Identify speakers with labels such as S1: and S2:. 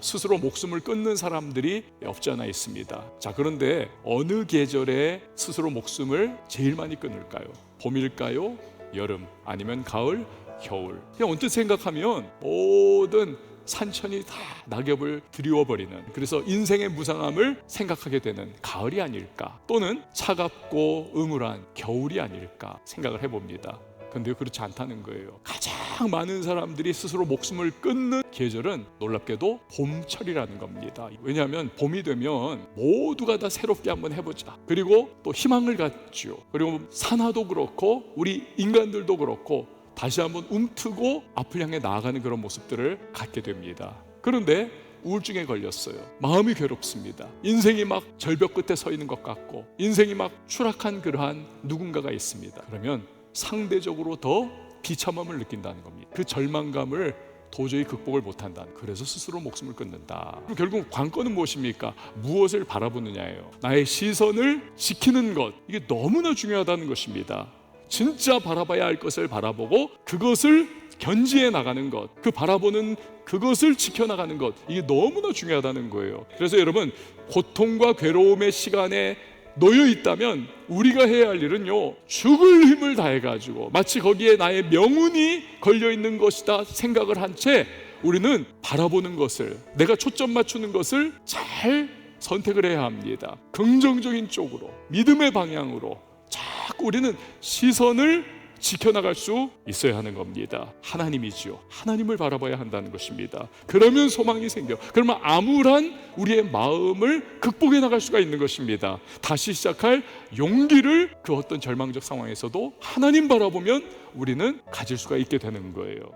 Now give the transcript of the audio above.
S1: 스스로 목숨을 끊는 사람들이 없지 않아 있습니다. 자, 그런데 어느 계절에 스스로 목숨을 제일 많이 끊을까요? 봄일까요? 여름 아니면 가을, 겨울. 그냥 언뜻 생각하면 모든 산천이 다 낙엽을 드리워버리는 그래서 인생의 무상함을 생각하게 되는 가을이 아닐까 또는 차갑고 음울한 겨울이 아닐까 생각을 해봅니다. 근데 그렇지 않다는 거예요. 가장 많은 사람들이 스스로 목숨을 끊는 계절은 놀랍게도 봄철이라는 겁니다. 왜냐하면 봄이 되면 모두가 다 새롭게 한번 해보자. 그리고 또 희망을 갖죠. 그리고 산하도 그렇고 우리 인간들도 그렇고 다시 한번 움트고 앞을 향해 나아가는 그런 모습들을 갖게 됩니다. 그런데 우울증에 걸렸어요. 마음이 괴롭습니다. 인생이 막 절벽 끝에 서 있는 것 같고 인생이 막 추락한 그러한 누군가가 있습니다. 그러면 상대적으로 더 비참함을 느낀다는 겁니다. 그 절망감을 도저히 극복을 못한다는 그래서 스스로 목숨을 끊는다. 그럼 결국 관건은 무엇입니까? 무엇을 바라보느냐예요. 나의 시선을 지키는 것 이게 너무나 중요하다는 것입니다. 진짜 바라봐야 할 것을 바라보고 그것을 견지해 나가는 것, 그 바라보는 그것을 지켜나가는 것, 이게 너무나 중요하다는 거예요. 그래서 여러분, 고통과 괴로움의 시간에 놓여 있다면 우리가 해야 할 일은요, 죽을 힘을 다해가지고 마치 거기에 나의 명운이 걸려 있는 것이다 생각을 한 채 우리는 바라보는 것을, 내가 초점 맞추는 것을 잘 선택을 해야 합니다. 긍정적인 쪽으로, 믿음의 방향으로 자꾸 우리는 시선을 지켜나갈 수 있어야 하는 겁니다. 하나님이지요. 하나님을 바라봐야 한다는 것입니다. 그러면 소망이 생겨. 그러면 암울한 우리의 마음을 극복해 나갈 수가 있는 것입니다. 다시 시작할 용기를 그 어떤 절망적 상황에서도 하나님 바라보면 우리는 가질 수가 있게 되는 거예요.